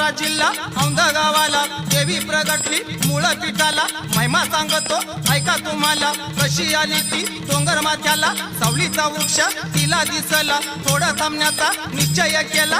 सातारा जिल्हा औंधा गावाला. देवी प्रगटली मूळ पिठाला. महिमा सांगतो ऐका तुम्हाला. कशी आली ती डोंगर माथ्याला? सावलीचा वृक्ष तिला दिसला. थोडा थांबण्याचा निश्चय केला.